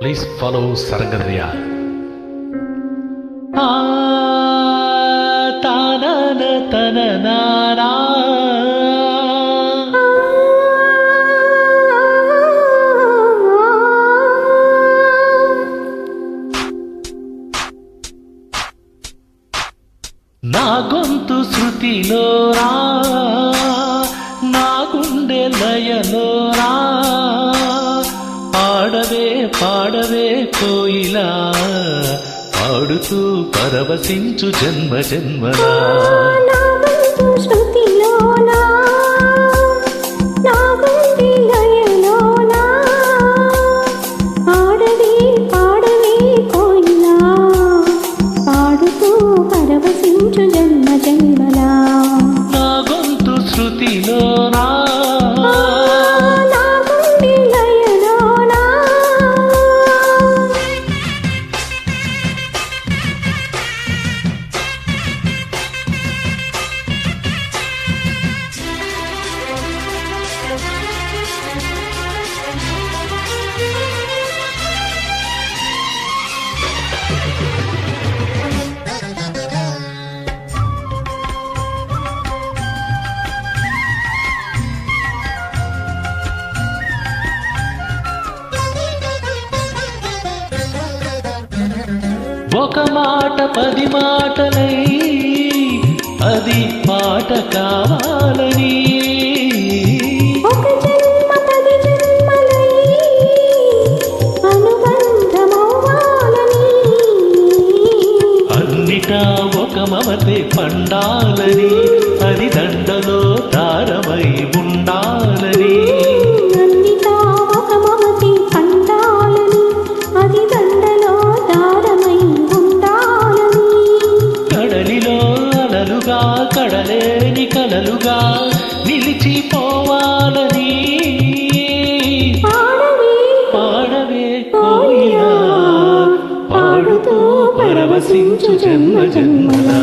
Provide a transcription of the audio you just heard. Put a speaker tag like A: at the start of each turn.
A: Please follow సరంగదయ్య తన తన నానా నా గొంతు శృతిలో రా. పాడవే పాడుతూ పరవశించు జన్మ జన్మలా. ఒక మాట పది మాటలై అది పాట కావాలని
B: పది.
A: అన్నిటా ఒక మమతే పండాలని కడలేని కలలుగా నిలిచిపోవాలని
B: పాడవే,
A: పాడవే కోయిలా పాడుతూ పరవశించు జన్మ జన్మలా.